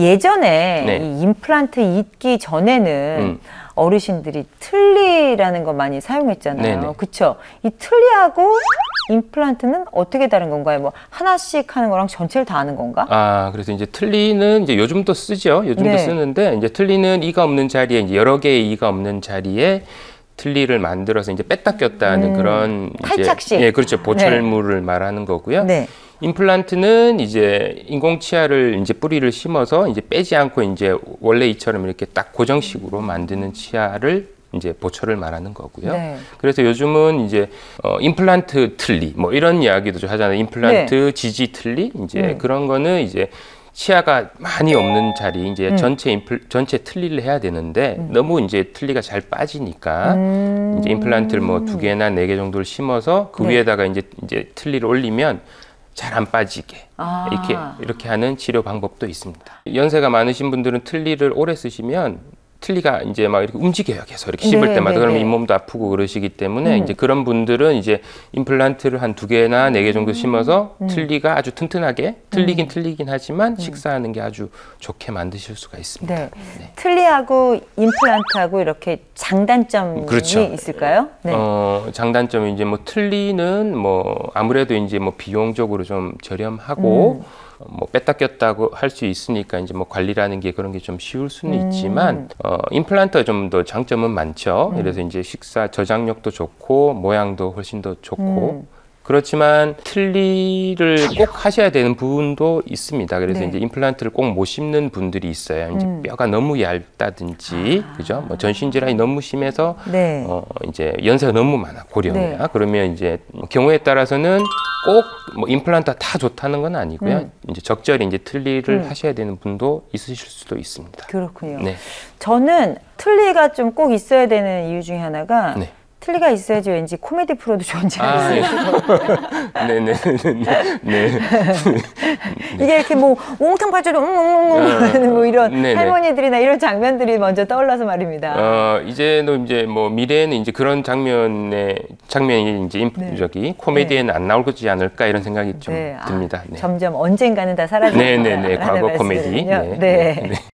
예전에 네. 이 임플란트 있기 전에는 음. 어르신들이 틀니라는 거 많이 사용했잖아요. 네네. 그쵸? 이 틀니하고 임플란트는 어떻게 다른 건가요? 뭐 하나씩 하는 거랑 전체를 다 하는 건가? 아, 그래서 이제 틀니는 이제 요즘도 쓰죠. 요즘도 네. 쓰는데 이제 틀니는 이가 없는 자리에 이제 여러 개의 이가 없는 자리에 틀니를 만들어서 이제 뺐다 꼈다 하는 음, 그런 탈착식. 예, 그렇죠. 보철물을 말하는 거고요. 네. 임플란트는 이제 인공치아를 이제 뿌리를 심어서 이제 빼지 않고 이제 원래 이처럼 이렇게 딱 고정식으로 만드는 치아를 이제 보철을 말하는 거고요. 네. 그래서 요즘은 이제 어, 임플란트 틀니 뭐 이런 이야기도 좀 하잖아요. 임플란트 지지 틀니 이제 네. 음. 그런 거는 이제 치아가 많이 없는 자리 이제 음. 전체 임플 전체 틀니를 해야 되는데 너무 이제 틀니가 잘 빠지니까 음. 이제 임플란트를 뭐 두 개나 네 개 정도를 심어서 그 네. 위에다가 이제 이제 틀니를 올리면 잘 안 빠지게 아. 이렇게 이렇게 하는 치료 방법도 있습니다. 연세가 많으신 분들은 틀니를 오래 쓰시면 틀니가 이제 막 이렇게 움직여요. 계속 이렇게 씹을 네, 때마다 네, 그러면 네. 잇몸도 아프고 그러시기 때문에 음. 이제 그런 분들은 이제 임플란트를 한 두 개나 네 개 정도 심어서 음. 틀니가 아주 튼튼하게 틀리긴 틀리긴 하지만 식사하는 게 아주 좋게 만드실 수가 있습니다. 네. 틀니하고 임플란트하고 이렇게 장단점이 그렇죠. 있을까요? 네. 어, 장단점이 이제 뭐 틀니는 뭐 아무래도 이제 뭐 비용적으로 좀 저렴하고 음. 뭐 뺐다 꼈다고 할 수 있으니까 이제 뭐 관리라는 게 그런 게 좀 쉬울 수는 음. 있지만 어, 임플란트가 좀 더 장점은 많죠. 그래서 이제 식사 저장력도 좋고 모양도 훨씬 더 좋고 음. 그렇지만 틀니를 꼭 하셔야 되는 부분도 있습니다. 그래서 네. 이제 임플란트를 꼭 못 심는 분들이 있어요. 이제 음. 뼈가 너무 얇다든지, 그죠? 뭐 전신 질환이 너무 심해서 네. 어 이제 연세가 너무 많아 고령이야. 네. 그러면 이제 경우에 따라서는 꼭 뭐 임플란트가 다 좋다는 건 아니고요. 음. 이제 적절히 이제 틀니를 음. 하셔야 되는 분도 있으실 수도 있습니다. 그렇군요. 네. 저는 틀니가 좀 꼭 있어야 되는 이유 중에 하나가 네. 틀니가 있어야지 왠지 코미디 프로도 존재할 아, 수 네. 있어요. 네, 네, 네, 네. 이게 이렇게 뭐 옹탕 발주로 웅웅웅 뭐 이런 네네. 할머니들이나 이런 장면들이 먼저 떠올라서 말입니다. 어, 이제는 이제 뭐 미래에는 이제 그런 장면의 장면이 이제 임, 네. 저기 코미디에는 안 나올 거지 않을까 이런 생각이 좀 네. 아, 듭니다. 네. 점점 언젠가는 다 사라질 네, 네, 거라는 네. 과거 코미디. 말씀이군요. 네, 네.